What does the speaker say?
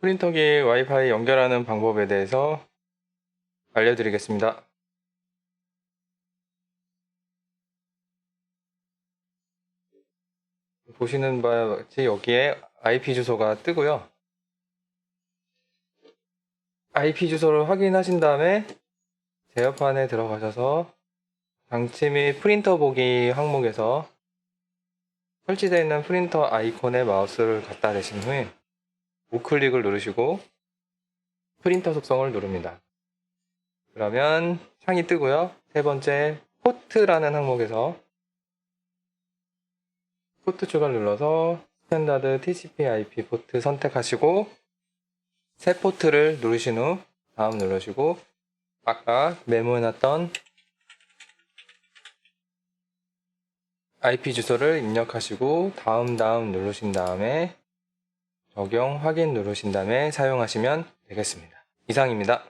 프린터기 와이파이 연결하는 방법에 대해서 알려드리겠습니다. 보시는 바와 같이 여기에 IP 주소가 뜨고요. IP 주소를 확인하신 다음에 제어판에 들어가셔서 장치 및 프린터 보기 항목에서 설치되어 있는 프린터 아이콘에 마우스를 갖다 대신 후에 우클릭을 누르시고 프린터 속성을 누릅니다. 그러면 창이 뜨고요. 세 번째 포트라는 항목에서 포트 추가를 눌러서 스탠다드 TCP IP 포트 선택하시고 새 포트를 누르신 후 다음 누르시고 아까 메모해놨던 IP 주소를 입력하시고 다음 다음 누르신 다음에 적용 확인 누르신 다음에 사용하시면 되겠습니다. 이상입니다.